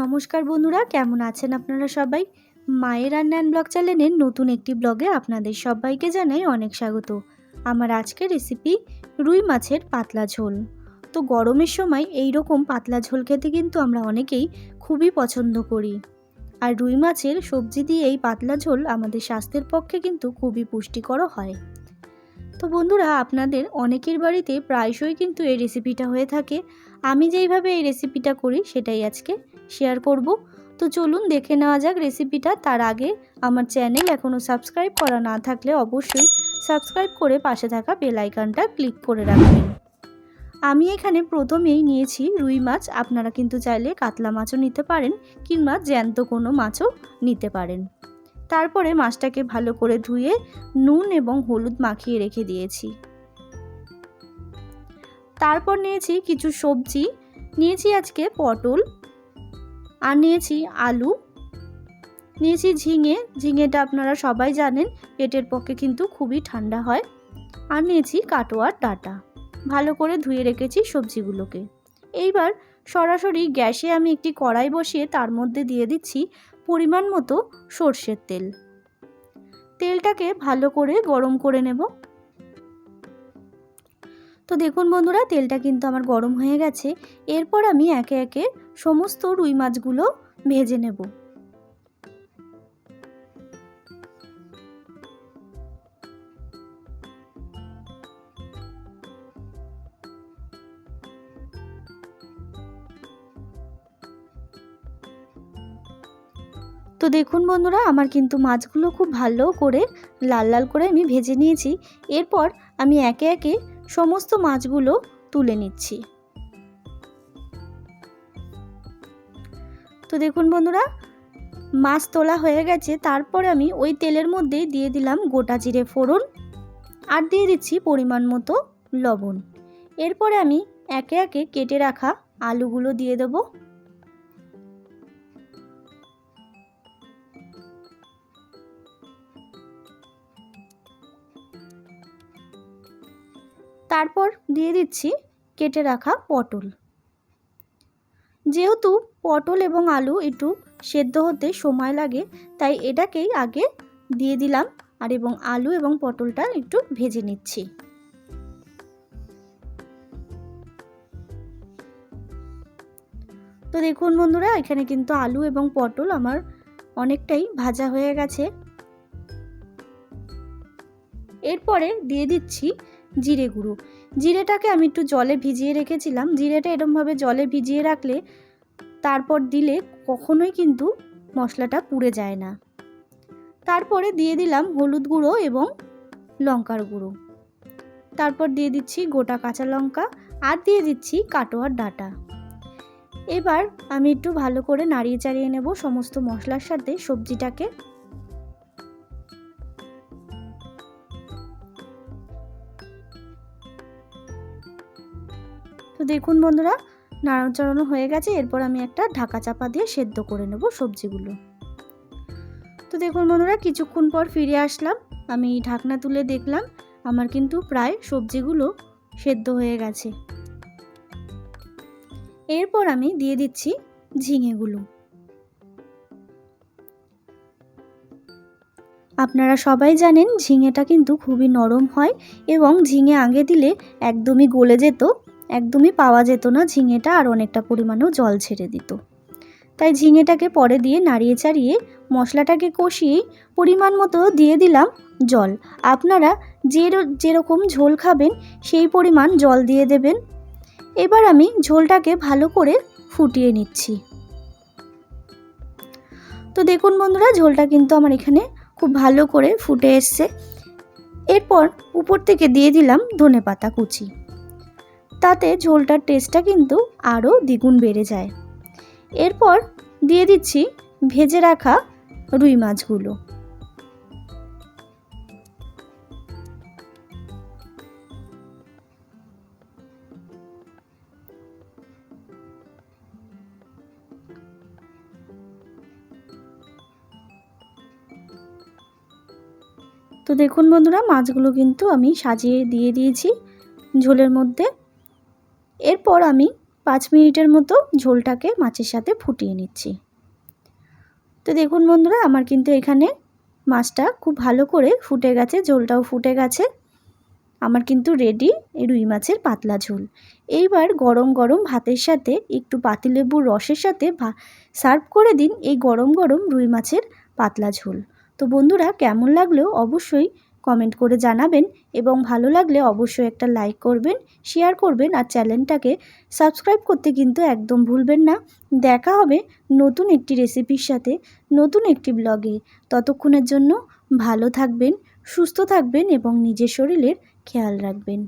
নমস্কার বন্ধুরা, কেমন আছেন আপনারা সবাই? মায়ের রান্না অ্যান্ড ব্লগ চ্যানেলের নতুন একটি ব্লগে আপনাদের সবাইকে জানাই অনেক স্বাগত। আমার আজকের রেসিপি রুই মাছের পাতলা ঝোল। তো গরমের সময় এই রকম পাতলা ঝোল খেতে কিন্তু আমরা অনেকেই খুবই পছন্দ করি। আর রুই মাছের সবজি দিয়ে এই পাতলা ঝোল আমাদের স্বাস্থ্যের পক্ষে কিন্তু খুবই পুষ্টিকরও হয়। তো বন্ধুরা, আপনাদের অনেকের বাড়িতে প্রায়শই কিন্তু এই রেসিপিটা হয়ে থাকে। আমি যেইভাবে এই রেসিপিটা করি, সেটাই আজকে শেয়ার করব। তো চলুন দেখে নেওয়া যাক রেসিপিটা তার আগে আমার চ্যানেল এখনও সাবস্ক্রাইব করা না থাকলে অবশ্যই সাবস্ক্রাইব করে পাশে থাকা বেল আইকনটা ক্লিক করে রাখবেন। আমি এখানে প্রথমেই নিয়েছি রুই মাছ। আপনারা কিন্তু চাইলে কাতলা মাছও নিতে পারেন কিংবা জ্যান্ত কোনো মাছও নিতে পারেন। তারপরে মাছটাকে ভালো করে ধুয়ে নুন এবং হলুদ মাখিয়ে রেখে দিয়েছি। তারপর নিয়েছি কিছু সবজি। নিয়েছি আজকে পটল আর নিয়েছি আলু। নিয়েছি ঝিঙে। ঝিঙেটা আপনারা সবাই জানেন, পেটের পক্ষে কিন্তু খুবই ঠান্ডা হয়। আর নিয়েছি কাটোয়ার ডাটা। ভালো করে ধুয়ে রেখেছি সবজিগুলোকে। এইবার সরাসরি গ্যাসে আমি একটি কড়াই বসিয়ে তার মধ্যে দিয়ে দিচ্ছি পরিমাণ মতো সর্ষের তেল। তেলটাকে ভালো করে গরম করে নেব। তো দেখুন বন্ধুরা, তেলটা কিন্তু আমার গরম হয়ে গেছে। এরপর আমি একে একে সমস্ত রুই মাছগুলো ভেজে নেব। তো দেখুন বন্ধুরা, আমার কিন্তু মাছগুলো খুব ভালো করে লাল লাল করে আমি ভেজে নিয়েছি। এরপর আমি একে একে সমস্ত মাছগুলো তুলে নিচ্ছি। তো দেখুন বন্ধুরা, মাছ তোলা হয়ে গেছে। তারপরে আমি ওই তেলের মধ্যে দিয়ে দিলাম গোটা জিরে ফোড়ন আর দিয়ে দিচ্ছি পরিমাণ মতো লবণ। এরপরে আমি একে একে কেটে রাখা আলুগুলো দিয়ে দেবো। তারপর দিয়ে দিচ্ছি কেটে রাখা পটল। যেহেতু পটল এবং আলু একটু সেদ্ধ হতে সময় লাগে, তাই এটাকেই আগে দিয়ে দিলাম আর এবং আলু এবং পটলটা একটু ভেজে নিচ্ছি। তো দেখুন বন্ধুরা, এখানে কিন্তু আলু এবং পটল আমার অনেকটাই ভাজা হয়ে গেছে। এরপরে দিয়ে দিচ্ছি জিরে গুঁড়ো। জিরেটাকে আমি একটু জলে ভিজিয়ে রেখেছিলাম। জিরেটা এরমভাবে জলে ভিজিয়ে রাখলে তারপর দিলে কখনোই কিন্তু মশলাটা পুড়ে যায় না। তারপরে দিয়ে দিলাম হলুদ গুঁড়ো এবং লঙ্কার গুঁড়ো। তারপর দিয়ে দিচ্ছি গোটা কাঁচা লঙ্কা আর দিয়ে দিচ্ছি কাটোয়ার ডাটা। এবার আমি একটু ভালো করে নাড়িয়ে চাড়িয়ে নেব সমস্ত মশলার সাথে সবজিটাকে। তো দেখুন বন্ধুরা নাড়ানো চড়ানো হয়ে গেছে। এরপর আমি একটা ঢাকা চাপা দিয়ে সেদ্ধ করে নেব সবজিগুলো। তো দেখুন বন্ধুরা, কিছুক্ষণ পর ফিরে আসলাম। আমি ঢাকনা তুলে দেখলাম, আমার কিন্তু প্রায় সবজিগুলো সেদ্ধ হয়ে গেছে। এরপর আমি দিয়ে দিচ্ছি ঝিঙেগুলো। আপনারা সবাই জানেন, ঝিঙেটা কিন্তু খুবই নরম হয় এবং ঝিঙে আগে দিলে একদমই গলে যেত। একদমই পাওয়া যেত না ঝিঙেটা আর অনেকটা পরিমাণেও জল ছেড়ে দিত। তাই ঝিঙেটাকে পরে দিয়ে নাড়িয়ে চাড়িয়ে মশলাটাকে কষিয়ে পরিমাণ মতো দিয়ে দিলাম জল। আপনারা যে যেরকম ঝোল খাবেন সেই পরিমাণ জল দিয়ে দেবেন। এবার আমি ঝোলটাকে ভালো করে ফুটিয়ে নিচ্ছি। তো দেখুন বন্ধুরা, ঝোলটা কিন্তু আমার এখানে খুব ভালো করে ফুটে এসছে। এরপর উপর থেকে দিয়ে দিলাম ধনে পাতা কুচি। তাতে ঝোলটার টেস্টটা কিন্তু আরও দ্বিগুণ বেড়ে যায়। এরপর দিয়ে দিচ্ছি ভেজে রাখা রুই মাছগুলো। তো দেখুন বন্ধুরা, মাছগুলো কিন্তু আমি সাজিয়ে দিয়ে দিয়েছি ঝোলের মধ্যে। এরপর আমি পাঁচ মিনিটের মতো ঝোলটাকে মাছের সাথে ফুটিয়ে নিচ্ছি। তো দেখুন বন্ধুরা, আমার কিন্তু এখানে মাছটা খুব ভালো করে ফুটে গেছে, ঝোলটাও ফুটে গেছে। আমার কিন্তু রেডি রুই মাছের পাতলা ঝোল। এইবার গরম গরম ভাতের সাথে, একটু পাতিলেবুর রসের সাথে সার্ভ করে দিন এই গরম গরম রুই মাছের পাতলা ঝোল। তো বন্ধুরা, কেমন লাগলেও অবশ্যই কমেন্ট করে জানাবেন এবং ভালো লাগলে অবশ্যই একটা লাইক করবেন, শেয়ার করবেন আর চ্যানেলটাকে সাবস্ক্রাইব করতে কিন্তু একদম ভুলবেন না। দেখা হবে নতুন একটি রেসিপির সাথে, নতুন একটি ব্লগে। ততক্ষণের জন্য ভালো থাকবেন, সুস্থ থাকবেন এবং নিজের শরীরের খেয়াল রাখবেন।